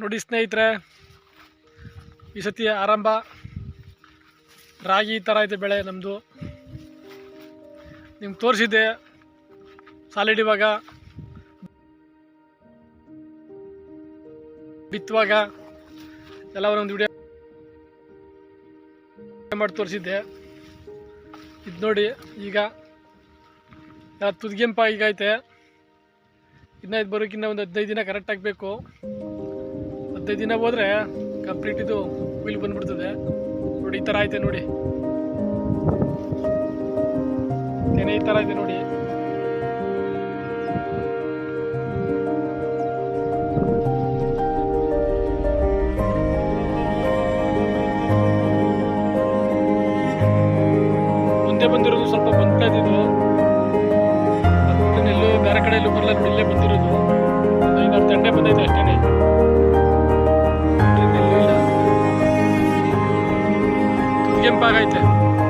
ನೋಡಿ ಸ್ನೇಹಿತರೆ, ಈ ಸತಿ ಆರಂಭ ರಾಗಿ ಈ ಥರ ಐತೆ ಬೆಳೆ ನಮ್ಮದು ನಿಮ್ಗೆ ತೋರಿಸಿದ್ದೆ ಸಾಲಿಡಿವಾಗ ಬಿತ್ತುವಾಗ ಎಲ್ಲ ಒಂದು ವಿಡಿಯೋ ಮಾಡಿ ತೋರಿಸಿದ್ದೆ. ಇದು ನೋಡಿ ಈಗ ಎಲ್ಲ ತುದ್ಗೆಂಪ ಈಗ ಐತೆ. ಇನ್ನು ಇದು ಬರೋಕ್ಕಿನ್ನ ಒಂದು ಹದಿನೈದು ದಿನ ಕರೆಕ್ಟ್ ಆಗಬೇಕು. ಹದಿನೈದು ದಿನ ಹೋದ್ರೆ ಕಂಪ್ಲೀಟ್ ಇದು ಕುಯ್ಲು ಬಂದ್ಬಿಡ್ತದೆ. ನೋಡಿ, ಈ ಥರ ಐತೆ ನೋಡಿ. ತೆನೆ ಈ ಥರ ಐತೆ ನೋಡಿ. ಮುಂದೆ ಬಂದಿರೋದು ಸ್ವಲ್ಪ ಬಂದ್ತಾ ಇದ್ದಿದ್ದು. ಎಲ್ಲೂ ಬೇರೆ ಕಡೆ ಎಲ್ಲೂ ಬರಲ್ಲ ಇಲ್ಲೇ ಬಂದಿರೋದು. ಐದಾರು ತಂಡೆ ಬಂದೈತೆ. Gimpa right there.